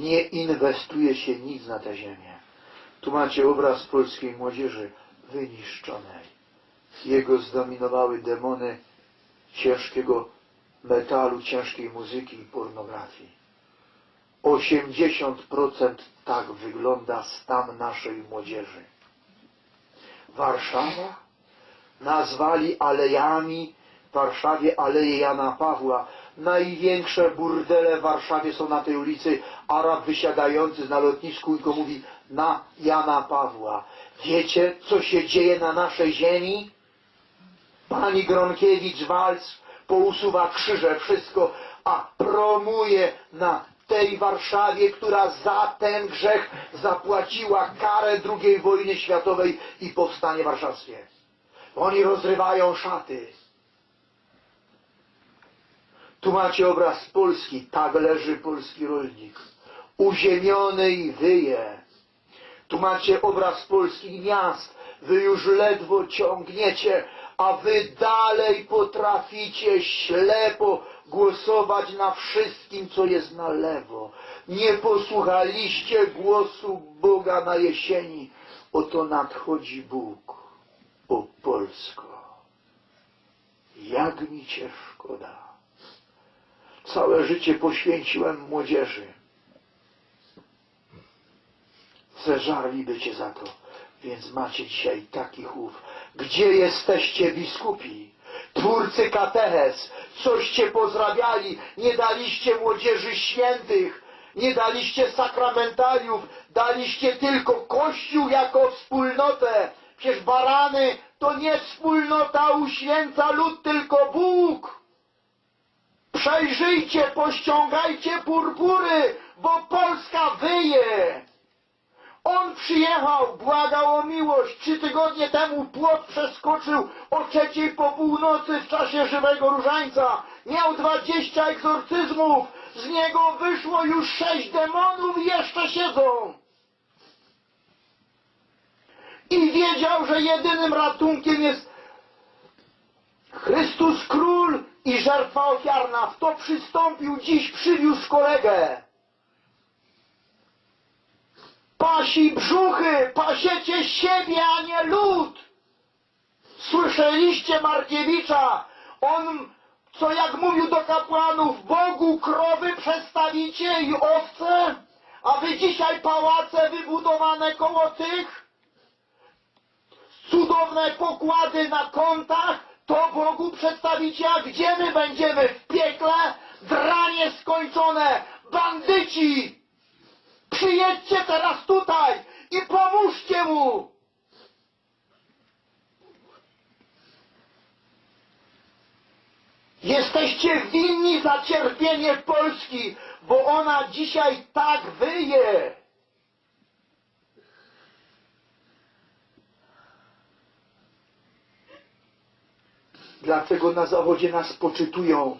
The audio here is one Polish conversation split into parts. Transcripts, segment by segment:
Nie inwestuje się nic na tę ziemię. Tu macie obraz polskiej młodzieży wyniszczonej. Jego zdominowały demony ciężkiego metalu, ciężkiej muzyki i pornografii. 80% tak wygląda stan naszej młodzieży. Warszawa nazwali alejami w Warszawie Aleje Jana Pawła. Największe burdele w Warszawie są na tej ulicy. Arab wysiadający na lotnisku i go mówi na Jana Pawła. Wiecie, co się dzieje na naszej ziemi? Pani Gronkiewicz-Walc pousuwa krzyże, wszystko, a promuje na tej Warszawie, która za ten grzech zapłaciła karę II wojny światowej i powstanie warszawskie. Oni rozrywają szaty. Tu macie obraz Polski, tak leży polski rolnik. Uziemiony i wyje. Tu macie obraz polskich miast. Wy już ledwo ciągniecie, a wy dalej potraficie ślepo głosować na wszystkim, co jest na lewo. Nie posłuchaliście głosu Boga na jesieni. Oto nadchodzi Bóg. O Polsko, jak mi cię szkoda. Całe życie poświęciłem młodzieży. Zeżarliby cię za to, więc macie dzisiaj taki chów. Gdzie jesteście biskupi? Twórcy katechez, coście pozrabiali, nie daliście młodzieży świętych, nie daliście sakramentaliów, daliście tylko Kościół jako wspólnotę. Przecież barany to nie wspólnota uświęca lud, tylko Bóg. Przejrzyjcie, pościągajcie purpury, bo Polska wyje. On przyjechał, błagał o miłość. Trzy tygodnie temu płot przeskoczył o trzeciej po północy w czasie żywego różańca. Miał dwadzieścia egzorcyzmów. Z niego wyszło już sześć demonów i jeszcze siedzą. I wiedział, że jedynym ratunkiem jest Chrystus Król i żertwa ofiarna. W to przystąpił, dziś przywiózł kolegę. Pasi brzuchy, pasiecie siebie, a nie lud. Słyszeliście Markiewicza? On, co jak mówił do kapłanów, Bogu krowy przestawicie i owce, a wy dzisiaj pałace wybudowane koło tych, cudowne pokłady na kontach, to Bogu przedstawicie, gdzie my będziemy? W piekle? Dranie skończone, bandyci! Przyjedźcie teraz tutaj i pomóżcie mu! Jesteście winni za cierpienie Polski, bo ona dzisiaj tak wyje. Dlatego na zawodzie nas poczytują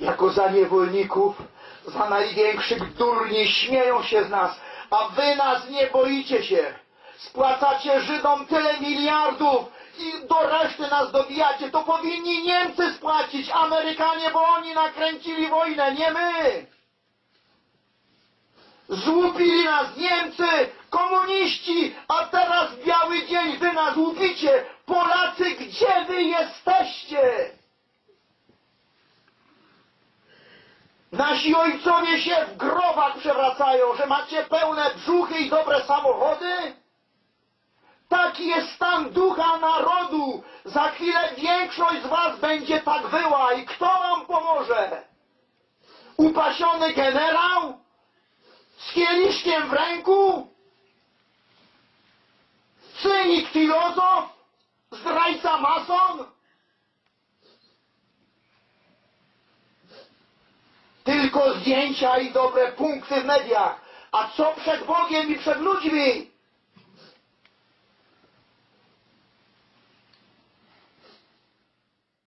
jako za niewolników, za największych durni śmieją się z nas, a wy nas nie boicie się. Spłacacie Żydom tyle miliardów i do reszty nas dobijacie. To powinni Niemcy spłacić, Amerykanie, bo oni nakręcili wojnę, nie my. Złupili nas Niemcy, komuniści, a teraz biały dzień wy nas łupicie. Polacy, gdzie wy jesteście? Nasi ojcowie się w grobach przewracają, że macie pełne brzuchy i dobre samochody? Taki jest stan ducha narodu. Za chwilę większość z was będzie tak wyła i kto wam pomoże? Upasiony generał? Z kieliszkiem w ręku? Cynik filozof? Zdrajca mason? Tylko zdjęcia i dobre punkty w mediach. A co przed Bogiem i przed ludźmi?